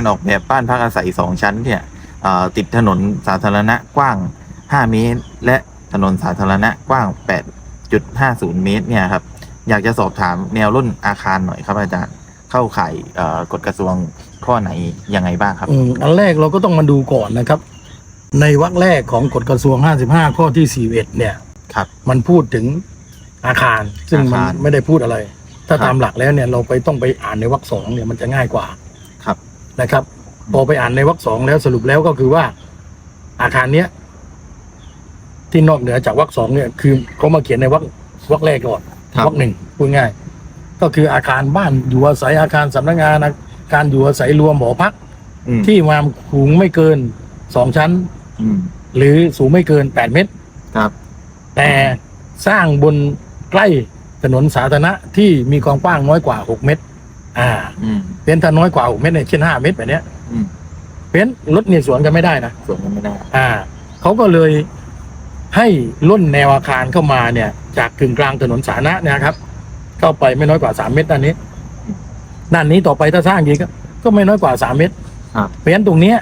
การออกแบบบ้านพักอาศัยสองชั้นเนี่ยเอ่อติดถนนสาธารณะกว้าง 5 เมตร และถนนสาธารณะกว้าง 8.50 เมตรเนี่ยครับอยากจะสอบถามแนวร่นอาคารหน่อยครับอาจารย์เข้าข่ายเอ่อกฎกระทรวงข้อไหนยังไงบ้างครับอืมอันแรกเราก็ต้องมาดูก่อนนะครับ ในวรรคแรกของกฎกระทรวง 55 ข้อที่ 41 เนี่ยครับมันพูดถึงอาคาร ซึ่งมันอาคารไม่ได้พูดอะไร ถ้าครับตามหลักแล้วเนี่ยเราไปต้องไปอ่านในวรรคสองเนี่ยมันจะง่ายกว่าครับ นะครับ พอไปอ่านในวรรคสองแล้วสรุปแล้วก็คือว่า อาคารเนี้ย ที่นอกเหนือจากวรรคสองเนี่ย คือเขามาเขียนในวรรควรรคแรกก่อนครับ วรรคหนึ่งพูดง่าย ก็คืออาคารบ้านอยู่อาศัยอาคารสำนักงานอาการอยู่อาศัยรวมหอพัก อืมที่ความสูงไม่เกินสองชั้น อืมหรือสูงไม่เกินแปดเมตร ครับ แต่สร้างบนใกล้ถนนสาธารณะที่มีความกว้างน้อยกว่าหกเมตร อ่า อืมเป็นถ้าน้อยกว่าหกเมตรเนี่ยเช่นห้าเมตรแบบเนี้ยอืมเป็นรถเนี่ยสวนกันไม่ได้นะ ส่วนกันไม่ได้ อ่าเขาก็เลยให้ล่นแนวอาคารเข้ามาเนี่ย จากกึ่งกลางถนนสาธารณะเนะครับ เข้าไปไม่น้อยกว่าสามเมตรด้านนี้ด้านนี้ต่อไปถ้าสร้างอีกก็ก็ไม่น้อยกว่าสามเมตรครับ เพราะฉะนั้นตรงเนี้ย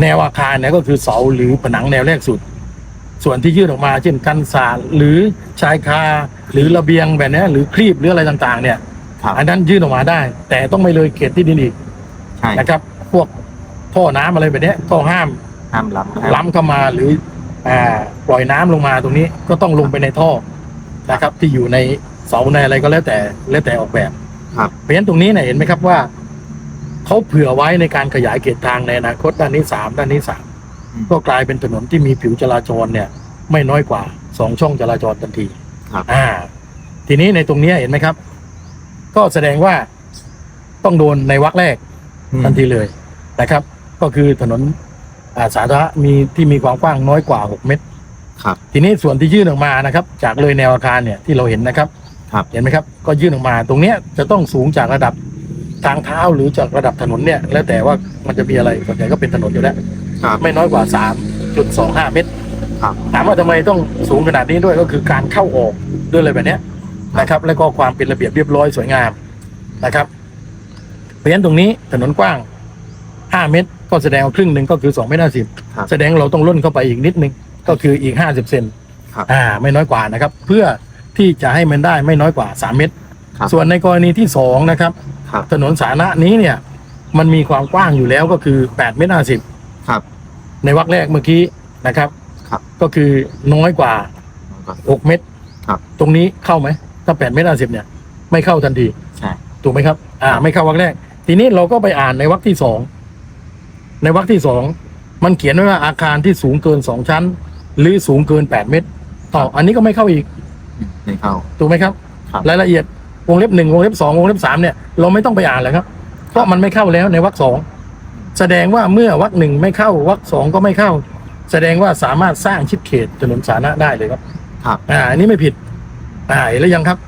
แนวอาคารเนี่ยก็คือเสาหรือผนังแนวแรกสุด ส่วนที่ยื่นออกมา เช่นกันศาสตร์หรือชายคาหรือระเบียงแบบเนี้ยหรือครีบหรืออะไรต่างๆ เนี่ยครับอันนั้นยื่นออกมาได้ แต่ต้องไม่เลยเขตที่ดินอีกใช่นะครับ พวกท่อน้ำอะไรแบบเนี้ยก็ห้ามห้ามล้ำล้ำเข้ามาหรืออ่าปล่อยน้ำลงมาตรงนี้ก็ต้องลงไปในท่อนะครับ ที่อยู่ในเสาในอะไรก็แล้วแต่แล้วแต่ออกแบบครับเพราะฉะนั้นตรงนี้เนี่ยเห็นไหมครับว่าเขาเผื่อไว้ในการขยายเขตทางในอนาคตด้านนี้สามด้านนี้สามอืม ก็กลายเป็นถนนที่มีผิวจราจรเนี่ย ไม่น้อยกว่าสองช่องจราจรทันทีครับ อ่า ทีนี้ในตรงเนี้ยเห็นไหมครับ ก็แสดงว่าต้องโดนในวรรคแรกอืมทันทีเลยนะครับ ก็คือถนนอ่าสาธารณะมีที่มีความกว้างน้อยกว่า 6 เมตร ครับ ทีนี้ส่วนที่ยื่นออกมานะครับ จากเลยแนวอาคารเนี่ยที่เราเห็นนะครับ ครับ เห็นไหมครับ ก็ยื่นออกมาตรงเนี้ยจะต้องสูงจากระดับ ทางเท้าหรือจากระดับถนนเนี่ย แล้วแต่ว่ามันจะมีอะไรส่วนใหญ่ก็เป็นถนนอยู่แล้วครับไม่น้อยกว่า 3.25 เมตรครับ ถามว่าทำไมต้องสูงขนาดนี้ด้วยก็คือการเข้าออกด้วยอะไรแบบเนี้ยนะครับ แล้วก็ความเป็นระเบียบเรียบร้อยสวยงามนะครับเพราะฉะนั้นตรงนี้ถนนกว้าง 5 เมตร ก็แสดงว่าครึ่งหนึ่งก็คือ2เมตร50ครับแสดงเราต้องล่นเข้าไปอีกนิดนึงก็คืออีก 50 เซนครับอ่าไม่น้อยกว่านะครับ เพื่อที่จะให้มันได้ไม่น้อยกว่า 3 เมตร ครับ ส่วนในกรณีที่สองนะครับ ครับ ถนนสาธารณะนี้เนี่ย มันมีความกว้างอยู่แล้วก็คือ8เมตร50ครับ ในวรรคแรกเมื่อกี้นะครับ ครับ ก็คือน้อยกว่าแล้วก็6เมตรครับ ตรงนี้เข้าไหมถ้า8เมตร50เนี่ย ไม่เข้าทันทีใช่ ถูกไหมครับ อ่าครับไม่เข้าวรรคแรก ทีนี้เราก็ไปอ่านในวรรคที่สองในวรรคที่สองมันเขียนไว้ว่าอาคารที่สูงเกินสองชั้น หรือสูงเกินแปดเมตร ต่ออันนี้ก็ไม่เข้าอีกอืมไม่เข้าถูกไหมครับ ครับ รายละเอียด วงเล็บหนึ่งวงเล็บสองวงเล็บสามเนี่ยเราไม่ต้องไปอ่านเลยครับ เพราะมันไม่เข้าแล้วในวรรคสองแสดงว่าเมื่อวรรคหนึ่งไม่เข้าวรรคสองก็ไม่เข้า แสดงว่าสามารถสร้างชิดเขตถนนสาธารณะได้เลยครับ ครับอ่าอันนี้ไม่ผิดอ่าเห็นแล้วยังครับ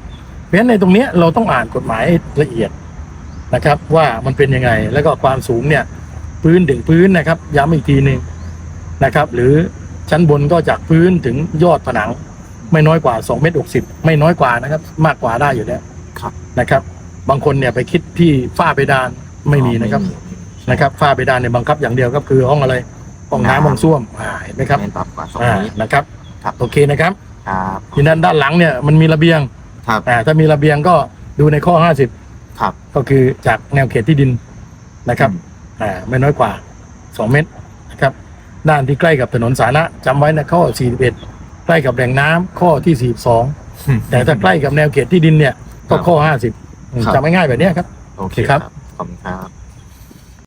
เพราะฉะนั้นในตรงเนี้ยเราต้องอ่านกฎหมายให้ละเอียดนะครับ ว่ามันเป็นยังไงแล้วก็ความสูงเนี่ย พื้นถึงพื้นนะครับ ย้ำอีกทีหนึ่งนะครับ หรือชั้นบนก็จากพื้นถึงยอดผนัง ไม่น้อยกว่า2เมตร60ไม่น้อยกว่านะครับ มากกว่าได้อยู่แล้ว ครับ นะครับ บางคนเนี่ยไปคิดที่ฝ้าเพดานไม่มีนะครับนะครับฝ้าเพดานเนี่ยบังคับอย่างเดียวก็คือห้องอะไรห้องน้ำห้องส้วมอ่าเห็นไหมครับไม่ต่ำกว่าสองอ่าเมตรนะครับครับโอเคนะครับครับทีนั้นด้านหลังเนี่ยมันมีระเบียงครับอ่าถ้ามีระเบียงก็ดูในข้อครับ50ก็คือจากแนวเขตที่ดินนะครับอ่าไม่น้อยกว่า 2 เมตรนะครับด้านที่ใกล้กับถนนสาธารณะจำไว้นะข้อ 41 ใกล้กับแหล่งน้ำข้อที่ 42 แต่ถ้าใกล้กับแนวเขตที่ดินเนี่ย ก็ข้อ50อืมครับ จำง่ายๆแบบเนี้ยครับ โอเคครับ ขอบคุณครับ